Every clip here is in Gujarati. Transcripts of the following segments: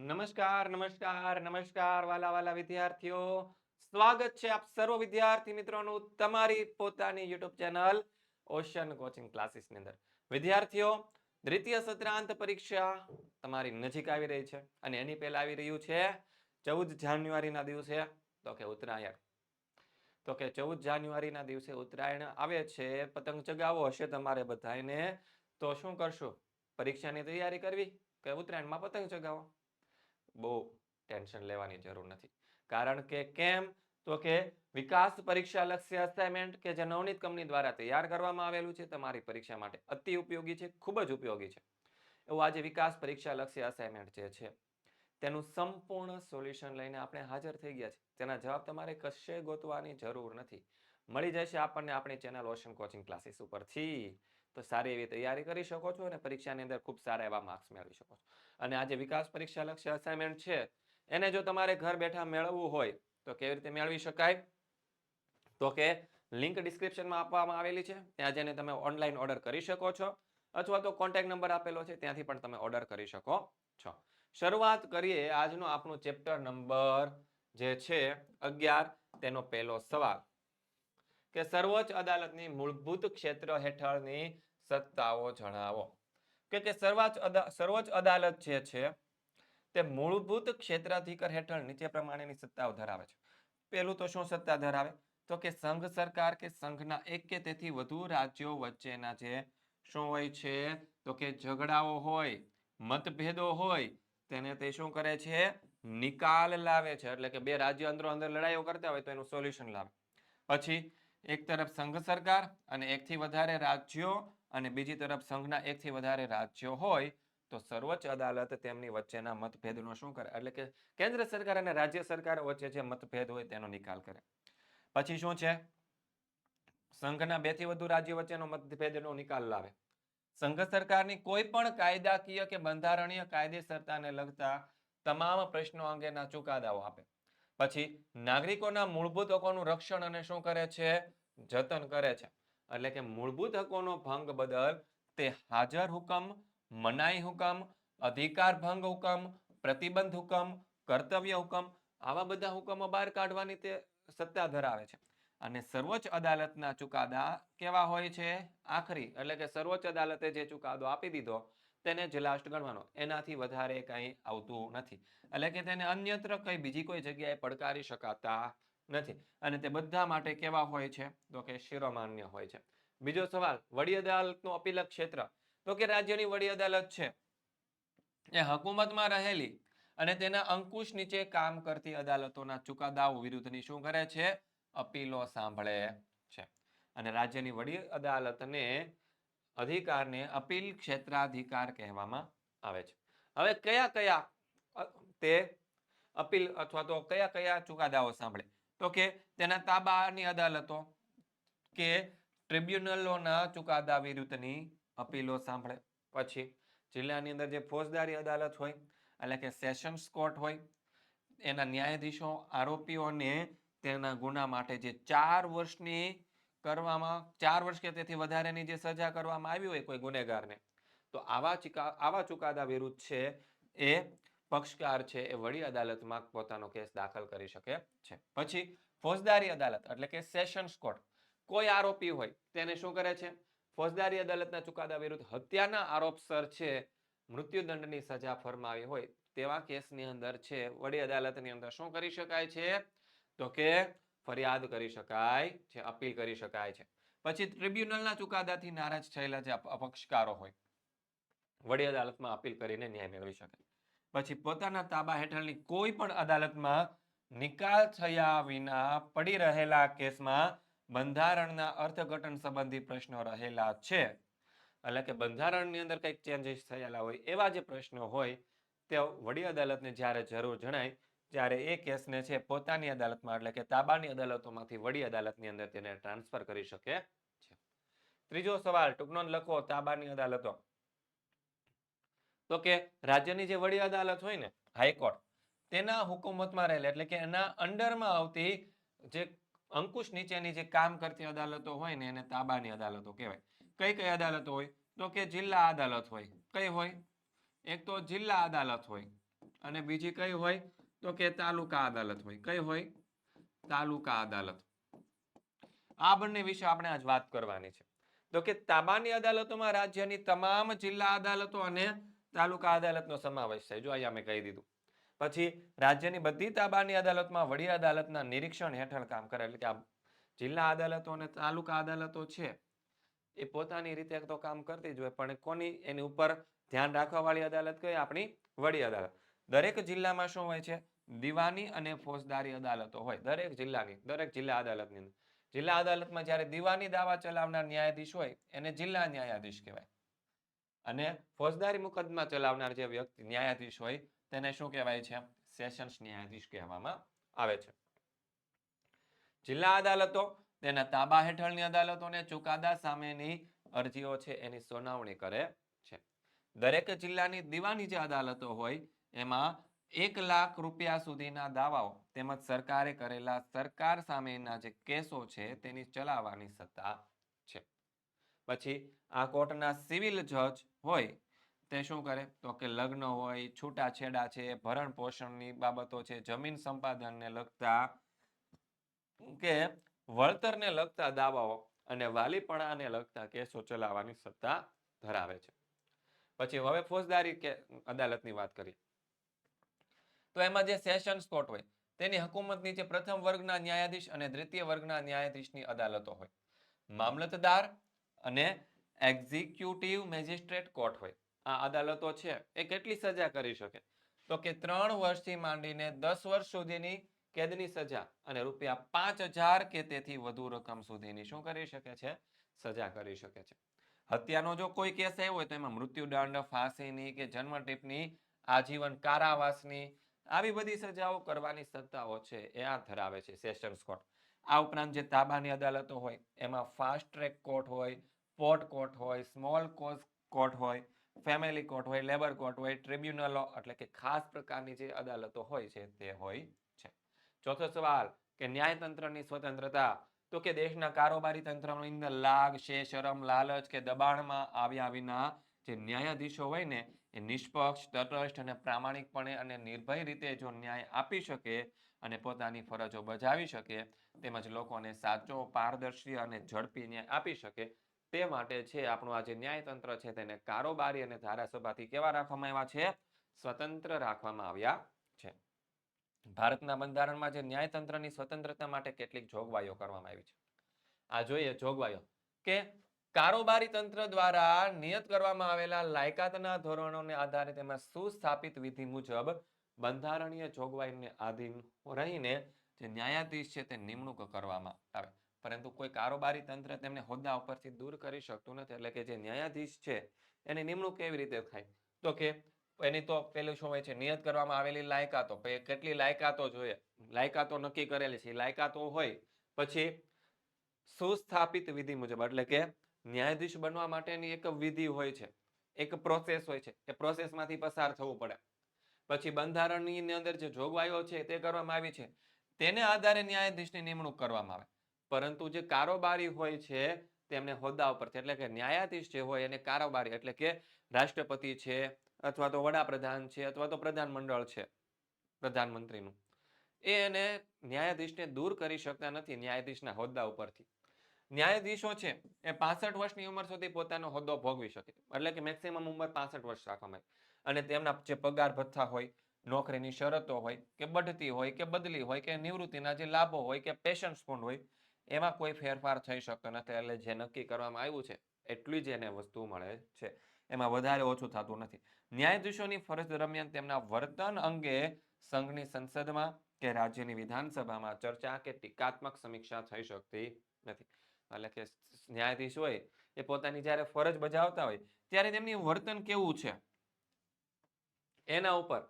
નમસ્કાર નમસ્કાર નમસ્કાર, વાલા વાલા વિદ્યાર્થીઓ. સ્વાગત છે આપ સર્વ વિદ્યાર્થી મિત્રોનું તમારી પોતાની યુટ્યુબ ચેનલ ઓશન કોચિંગ ક્લાસીસની અંદર. વિદ્યાર્થીઓ, દ્વિતીય સત્રાંત પરીક્ષા તમારી નજીક આવી રહી છે અને એની પહેલા આવી રહ્યું છે ચૌદ જાન્યુઆરીના દિવસે, તો કે ઉત્તરાયણ. તો કે ચૌદ જાન્યુઆરીના દિવસે ઉત્તરાયણ આવે છે, પતંગ ચગાવો હશે તમારે બધાને તો શું કરશો? પરીક્ષાની તૈયારી કરવી કે ઉત્તરાયણમાં પતંગ ચગાવો? બહુ ટેન્શન લેવાની જરૂર નથી. કારણ કે કેમ? તો કે વિકાસ પરીક્ષા લક્ષ્ય અસાઇનમેન્ટ કે જે નવનીત કંપની દ્વારા તૈયાર કરવામાં આવેલું છે, તમારી પરીક્ષા માટે અતિ ઉપયોગી છે, ખૂબ જ ઉપયોગી છે. એવું આજે વિકાસ પરીક્ષા લક્ષ્ય અસાઇનમેન્ટ જે છે, તેનું સંપૂર્ણ સોલ્યુશન લઈને આપણે હાજર થઈ ગયા છે તેના જવાબ તમારે કશે ગોતવાની જરૂર નથી. મળી જશે આપણને આપણી ચેનલ ઓશન કોચિંગ ક્લાસીસ ઉપરથી. તો સારી એવી તૈયારી કરી શકો છો અને પરીક્ષાની અંદર ખૂબ સારા એવા માર્ક્સ મેળવી શકો છો. અને આજે વિકાસ પરીક્ષા લક્ષ્ય અસાઇનમેન્ટ છે, એને જો તમારે ઘર બેઠા મેળવવું હોય, તો કેવી રીતે મેળવી શકાય? તો કે લિંક ડિસ્ક્રિપ્શનમાં આપવામાં આવેલી છે. ત્યાં જઈને તમે ઓનલાઈન ઓર્ડર કરી શકો છો, અથવા તો કોન્ટેક્ટ નંબર આપેલો છે, ત્યાંથી પણ તમે ઓર્ડર કરી શકો છો. શરૂઆત કરીએ આજનો આપણું ચેપ્ટર નંબર જે છે અગિયાર, તેનો પહેલો સવાલ. કે સર્વોચ્ચ અદાલતની મૂળભૂત ક્ષેત્ર હેઠળની સત્તાઓ જણાવો. કે કે સર્વોચ્ચ સર્વોચ્ચ અદાલત જે છે, તે મૂળભૂત ક્ષેત્રાધિકાર હેઠળ નીચે પ્રમાણેની સત્તાઓ ધરાવે છે. પેલું તો શું સત્તા ધરાવે? તો કે સંઘ સરકાર કે સંઘના એક કે તેથી વધુ રાજ્યો વચ્ચેના જે શું હોય છે? તો કે ઝઘડાઓ હોય, મતભેદો હોય, તેને તે શું કરે છે? નિકાલ લાવે છે. એટલે કે બે રાજ્યો અંદરો અંદર લડાઈઓ કરતા હોય તો એનું સોલ્યુશન લાવે. પછી એક તરફ સંઘ સરકાર અને એકથી વધારે રાજ્યો અને બીજી તરફ સંઘના એકથી વધારે રાજ્યો હોય તો સર્વોચ્ચ અદાલત તેમની વચ્ચેના મતભેદનો શું કરે? એટલે કે કેન્દ્ર સરકાર અને રાજ્ય સરકાર વચ્ચે જે મતભેદ હોય તેનો નિકાલ કરે. પછી શું છે? સંઘના બેથી વધુ રાજ્યો વચ્ચેનો મતભેદનો નિકાલ લાવે. સંઘ સરકારની કોઈ પણ કાયદાકીય કે બંધારણીય કાયદેસરતાને લગતા તમામ પ્રશ્નો અંગેના ચુકાદાઓ આપે. પછી નાગરિકોના મૂળભૂત હકોનું રક્ષણ અને શું કરે છે? જતન કરે છે. એટલે કે મૂળભૂત હકોનો ભંગ બદલ તે હાજર હુકમ, મનાઈ હુકમ, અધિકાર ભંગ હુકમ, પ્રતિબંધ હુકમ, કર્તવ્ય હુકમ, આવા બધા હુકમો બહાર કાઢવાની તે સત્તા ધરાવે છે. અને સર્વોચ્ચ અદાલતના ચુકાદા કેવા હોય છે? આખરી, એટલે કે સર્વોચ્ચ અદાલતે જે ચુકાદો આપી દીધો, તેને જ લાસ્ટ ગણવાનો. એનાથી વધારે કંઈ આવતું નથી. એટલે કે તેને અન્યત્ર કંઈ બીજી કોઈ જગ્યાએ પડકારી શકાતા નથી. અને તે બધા માટે કેવા હોય છે? તો કે શિરોમાન્ય હોય છે. બીજો સવાલ, વડી અદાલતનું અપીલક ક્ષેત્ર? તો કે રાજ્યની વડી અદાલત છે. એ હકુમતમાં રહેલી અને તેના અંકુશ નીચે કામ કરતી અદાલતોના ચુકાદાઓ વિરુદ્ધની શું કરે છે? અપીલો સાંભળે છે. અને રાજ્યની વડી અદાલતને અધિકારને અપીલ ક્ષેત્રાધિકાર કહેવામાં આવે છે. હવે કયા કયા તે અપીલ અથવા તો કયા કયા ચુકાદાઓ સાંભળે? તો કે તેના તાબાની અદાલતો કે ટ્રિબ્યુનલોના ચુકાદા વિરુદ્ધની અપીલો સાંભળે. પછી જિલ્લાની અંદર જે ફોજદારી અદાલત હોય એટલે કે સેશન્સ કોર્ટ હોય, એના ન્યાયાધીશો, આરોપીઓને તેના ગુના માટે જે ચાર વર્ષની કરવામાં, ચાર વર્ષ કે તેથી વધારેની જે સજા કરવામાં આવી હોય કોઈ ગુનેગારને, તો આવા ચુકા, આવા ચુકાદા વિરુદ્ધ છે એ પક્ષકાર છે એ વડી અદાલતમાં પોતાનો કેસ દાખલ કરી શકે છે. પછી ફોજદારી અદાલત એટલે કે સેશન્સ કોર્ટ. કોઈ આરોપી હોય તેને શું કરે છે? ફોજદારી અદાલતના ચુકાદા વિરુદ્ધ હત્યાના આરોપસર છે, મૃત્યુદંડની સજા ફરમાવી હોય તેવા કેસની અંદર છે, વડી અદાલતની અંદર શું કરી શકાય છે? તો કે ફરિયાદ કરી શકાય છે, અપીલ કરી શકાય છે. પછી ટ્રિબ્યુનલના ચુકાદાથી નારાજ થયેલા જે અપક્ષકારો હોય, વડી અદાલતમાં અપીલ કરીને ન્યાય મેળવી શકે. પછી પોતાના તાબા હેઠળની કોઈ પણ અદાલતમાં નિકાલ થયા વિના પડી રહેલા કેસમાં બંધારણના અર્થઘટન સંબંધી પ્રશ્નો રહેલા છે. એટલે કે બંધારણની અંદર કંઈક ચેન્જીસ થયેલા હોય એવા જે પ્રશ્નો હોય, તે વડી અદાલતને જ્યારે જરૂર જણાય, ત્યારે એ કેસને છે પોતાની અદાલતમાં એટલે કે તાબાની અદાલતોમાંથી વડી અદાલતની અંદર તેને ટ્રાન્સફર કરી શકે છે. ત્રીજો સવાલ, ટૂંકનો લખો, તાબાની અદાલતો. તો કે રાજ્યની જે વડી અદાલત હોય ને હાઈકોર્ટ તેના હુકુમતમાં રહેલા. એટલે કે એના અંડરમાં આવતી જે અંકુશ નીચેની જે કામ કરતી અદાલતો હોય ને, એને તાબાની અદાલતો કહેવાય. કઈ કઈ અદાલતો હોય? તો કે જિલ્લા અદાલત હોય. કઈ હોય? એક તો જિલ્લા અદાલત હોય અને બીજી કઈ હોય? તો કે તાલુકા અદાલત હોય. કઈ હોય? તાલુકા અદાલત. આ બંને વિશે આપણે આજ વાત કરવાની છે. તો કે તાબાની અદાલતોમાં રાજ્યની તમામ જિલ્લા અદાલતો અને તાલુકા અદાલતનો સમાવેશ થાય. જો અહીંયા મેં કહી દીધું. પછી રાજ્યની બધી તાબાની અદાલતમાં વડી અદાલતના નિરીક્ષણ હેઠળ કામ કરે. એટલે કે આ જિલ્લા અદાલતો અને તાલુકા અદાલતો છે, એ પોતાની રીતે તો કામ કરતી જ હોય. પણ કોની એની ઉપર ધ્યાન રાખવા વાળી અદાલત કઈ? આપણી વડી અદાલત. દરેક જિલ્લામાં શું હોય છે? દીવાની અને ફોજદારી અદાલતો હોય. દરેક જિલ્લાની, દરેક જિલ્લા અદાલતની જિલ્લા અદાલતમાં જ્યારે દિવાની દાવા ચલાવનાર ન્યાયાધીશ હોય, એને જિલ્લા ન્યાયાધીશ કહેવાય. અને ફોજદારી મુકદમા ચલાવનાર જે વ્યક્તિ ન્યાયાધીશ હોય, તેને શું કહેવાય છે? સેશન્સ ન્યાયાધીશ કહેવામાં આવે છે. જિલ્લા અદાલતો તેના તાબા હેઠળની અદાલતોને ચુકાદા સામેની અરજીઓ છે, એની સુનાવણી કરે છે. દરેક જિલ્લાની દીવાની જે અદાલતો હોય, એમાં એક લાખ રૂપિયા સુધીના દાવાઓ તેમજ સરકારે કરેલા સરકાર સામેના જે કેસો છે, તેની ચલાવવાની સત્તા છે. પછી આ કોર્ટના સિવિલ જજ હોય, તે શું કરે? તો કે લગ્ન હોય, છૂટાછેડા છે, ભરણ પોષણની બાબતો છે, જમીન સંપાદનને લગતા કે વળતરને લગતા દાવાઓ અને વાલીપણાને લગતા કેસો ચલાવવાની સત્તા ધરાવે છે. પછી હવે ફોજદારી કે અદાલતની વાત કરીએ. તો એમાં જે સેશન્સ કોર્ટ હોય, તેની હકુમત નીચે પ્રથમ વર્ગના ન્યાયાધીશ અને દ્વિતીય વર્ગના ન્યાયાધીશની અદાલતો હોય. મામલતદાર અને એક્ઝિક્યુટિવ મેજિસ્ટ્રેટ કોર્ટ હોય. આ અદાલતો છે, એ કેટલી સજા કરી શકે? તો કે ત્રણ વર્ષથી માંડીને દસ વર્ષ સુધીની કેદની સજા અને રૂપિયા પાંચ હજાર કે તેથી વધુ રકમ સુધીની શું કરી શકે છે? સજા કરી શકે છે. હત્યાનો જો કોઈ કેસ આવ્યો હોય તો એમાં મૃત્યુદંડ, ફાંસીની કે જન્મ ટીપની, આજીવન કારાવાસની, આવી બધી સજાઓ કરવાની સત્તાઓ છે, એ આ ધરાવે છે સેશન્સ કોર્ટ. આ ઉપરાંત જે તાબાની અદાલતો હોય, એમાં ફાસ્ટ ટ્રેક કોર્ટ હોય પોર્ટ કોર્ટ હોય સ્મોલ કોઝ કોર્ટ હોય ફેમિલી કોર્ટ હોય લેબર કોર્ટ હોય ટ્રિબ્યુનલો એટલે કે ખાસ પ્રકારની જે અદાલતો હોય છે તે હોય છે. ચોથો સવાલ, કે ન્યાયતંત્રની સ્વતંત્રતા? તો કે દેશના કારોબારી તંત્રની અંદર લાગ છે શરમ, લાલચ કે દબાણમાં આવ્યા વિના જે ન્યાયાધીશો હોય ને, એ નિષ્પક્ષ, તટસ્થ અને પ્રામાણિકપણે અને નિર્ભય રીતે જો ન્યાય આપી શકે અને પોતાની ફરજો બજાવી શકે, તેમજ લોકોને સાચો, પારદર્શી અને ઝડપી ન્યાય આપી શકે, તે માટે છે આપણું આ જે ન્યાયતંત્ર છે તેને કારોબારી અને ધારાસભાથી કેવા રાખવામાં આવ્યા છે? સ્વતંત્ર રાખવામાં આવ્યા છે. ભારતના બંધારણમાં જે ન્યાયતંત્રની સ્વતંત્રતા માટે કેટલીક જોગવાઈઓ કરવામાં આવી છે. આ જોઈએ જોગવાઈઓ કે કારોબારી તંત્ર દ્વારા નિયત કરવામાં આવેલા લાયકાતના ધોરણોને આધારે તેમાં સુસ્થાપિત વિધિ મુજબ બંધારણીય જોગવાઈને આધીન રહીને જે ન્યાયાધીશ છે તે નિમણૂક કરવામાં આવે. પરંતુ કોઈ કારોબારી તંત્ર તેમને હોદ્દા ઉપરથી દૂર કરી શકતું નથી, એટલે કે જે ન્યાયાધીશ છે એની નિમણૂક કેવી રીતે થાય? તો કે એની તો પેલું શું હોય છે? નિયત કરવામાં આવેલી લાયકાતો. કેટલી લાયકાતો જોઈએ? લાયકાતો નક્કી કરેલી છે. લાયકાતો હોય. પછી સુસ્થાપિત વિધિ મુજબ, એટલે કે ન્યાયાધીશ બનવા માટેની એક વિધિ હોય છે. એક પ્રોસેસ હોય છે એ પ્રોસેસમાંથી પસાર થવું પડે. પછી બંધારણની અંદર જે જોગવાઈઓ છે તે કરવામાં આવી છે. તેને આધારે ન્યાયાધીશની નિમણૂક કરવામાં આવે. પરંતુ જે કારોબારી હોય છે તેમને હોદ્દા ઉપરથી, એટલે કે ન્યાયાધીશ જે હોય એને કારોબારી, એટલે કે રાષ્ટ્રપતિ છે અથવા તો વડાપ્રધાન છે અથવા તો પ્રધાનમંડળ છે, પ્રધાનમંત્રીનું, એ એને ન્યાયાધીશને દૂર કરી શકતા નથી ન્યાયાધીશના હોદ્દા ઉપરથી. ન્યાયાધીશો છે, એ પાસઠ વર્ષની ઉંમર સુધી પોતાનો હોદ્દો ભોગવી શકે. એટલે કે મેક્સિમમ ઉંમર પાસઠ વર્ષ રાખવામાં અને તેમના જે પગાર ભથ્થા હોય, નોકરીની શરતો હોય, કે બઢતી હોય, કે બદલી હોય, કે નિવૃત્તિના જે લાભો હોય, કે પેશન ફંડ હોય, એમાં કોઈ ફેરફાર થઈ શકતો નથી. એટલે જે નક્કી કરવામાં આવ્યું છે, એટલી જ એને વસ્તુ મળે છે. એમાં વધારે ઓછું થતું નથી. ન્યાયાધીશોની ફરજ દરમિયાન તેમના વર્તન અંગે સંઘની સંસદમાં કે રાજ્યની વિધાનસભામાં ચર્ચા કે ટીકાત્મક સમીક્ષા થઈ શકતી નથી. એટલે કે ન્યાયાધીશ હોય, એ પોતાની જ્યારે ફરજ બજાવતા હોય, ત્યારે તેમની વર્તન કેવું છે? એના ઉપર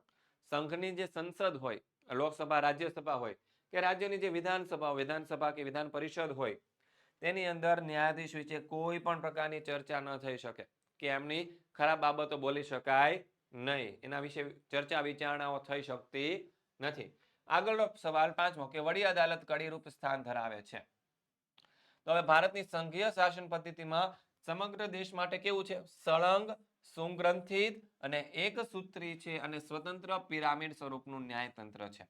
સંઘની જે સંસદ હોય, લોકસભા, રાજ્યસભા હોય કે રાજ્યની જે વિધાનસભા વિધાનસભા કે વિધાન પરિષદ હોય, તેની અંદર ન્યાયાધીશ વિશે કોઈ પણ પ્રકારની ચર્ચા ન થઈ શકે. કે એમની ખરાબ બાબતો બોલી શકાય નહીં. એના વિશે ચર્ચા, વિચારણાઓ થઈ શકતી નથી. આગળનો સવાલ પાંચમો કે વડી અદાલત કડીરૂપ સ્થાન ધરાવે છે? તો હવે ભારતની સંઘીય શાસન પદ્ધતિમાં સમગ્ર દેશ માટે કેવું છે? સળંગ, સુગ્રંથિત અને એક સૂત્રી છે અને સ્વતંત્ર પિરામિડ સ્વરૂપનું ન્યાયતંત્ર છે.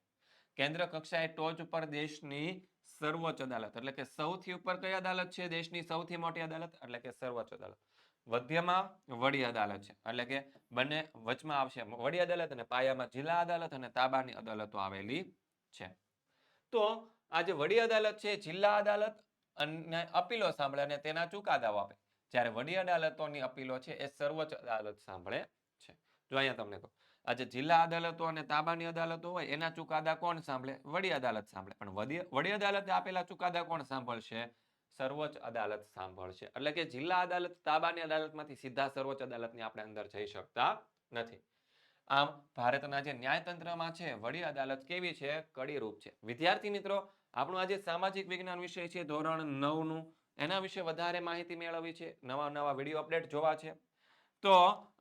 કેન્દ્ર કક્ષાએ ટોચ ઉપર દેશની સર્વોચ્ચ અદાલત, એટલે કે સૌથી ઉપર કઈ અદાલત છે? દેશની સૌથી મોટી અદાલત, એટલે કે સર્વોચ્ચ અદાલત. મધ્યમાં વડી અદાલત છે, એટલે કે બંને વચમાં આવશે. વડી અદાલત અને પાયામાં જિલ્લા અદાલત અને તાબાની અદાલતો આવેલી છે. તો આ જે વડી અદાલત છે, જિલ્લા અદાલત અને અપીલો સાંભળે અને તેના ચુકાદાઓ આપે. જ્યારે વડી અદાલતોની અપીલો છે, એ સર્વોચ્ચ અદાલત સાંભળે છે. જો અહીંયા તમને કહું, આજે જિલ્લા અદાલતો અને તાબાની અદાલતો હોય, એના ચુકાદા કોણ સાંભળે? વડી અદાલત સાંભળે. પણ વડી અદાલતે આપેલા ચુકાદા કોણ સાંભળશે? સર્વોચ્ચ અદાલત સાંભળશે. એટલે કે જિલ્લા અદાલત, તાબાની અદાલતમાંથી સીધા સર્વોચ્ચ અદાલતની આપણે અંદર જઈ શકતા નથી. આમ, ભારતના જે ન્યાયતંત્રમાં છે, વડી અદાલત કેવી છે? કડીરૂપ છે. વિદ્યાર્થી મિત્રો આપણું આજે સામાજિક વિજ્ઞાન વિષય છે, ધોરણ નવનું. એના વિશે વધારે માહિતી મેળવવી છે. નવા નવા વીડિયો અપડેટ જોવા છે. તો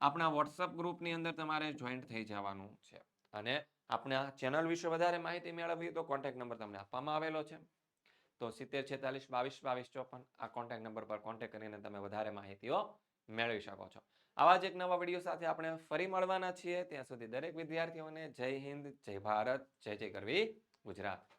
આપણા વોટ્સઅપ ગ્રુપની અંદર તમારે જોઈન્ટ થઈ જવાનું છે. અને આપણા ચેનલ વિશે વધારે માહિતી મેળવવી તો કોન્ટેક્ટ નંબર તમને આપવામાં આવેલો છે. તો સિત્તેર છેતાલીસ બાવીસ બાવીસ ચોપન આ કોન્ટેક્ટ નંબર પર કોન્ટેક્ટ કરીને તમે વધારે માહિતીઓ મેળવી શકો છો. આવા જ એક નવા વીડિયો સાથે આપણે ફરી મળવાના છીએ. ત્યાં સુધી દરેક વિદ્યાર્થીઓને જય હિન્દ, જય ભારત, જય જય કરવી ગુજરાત.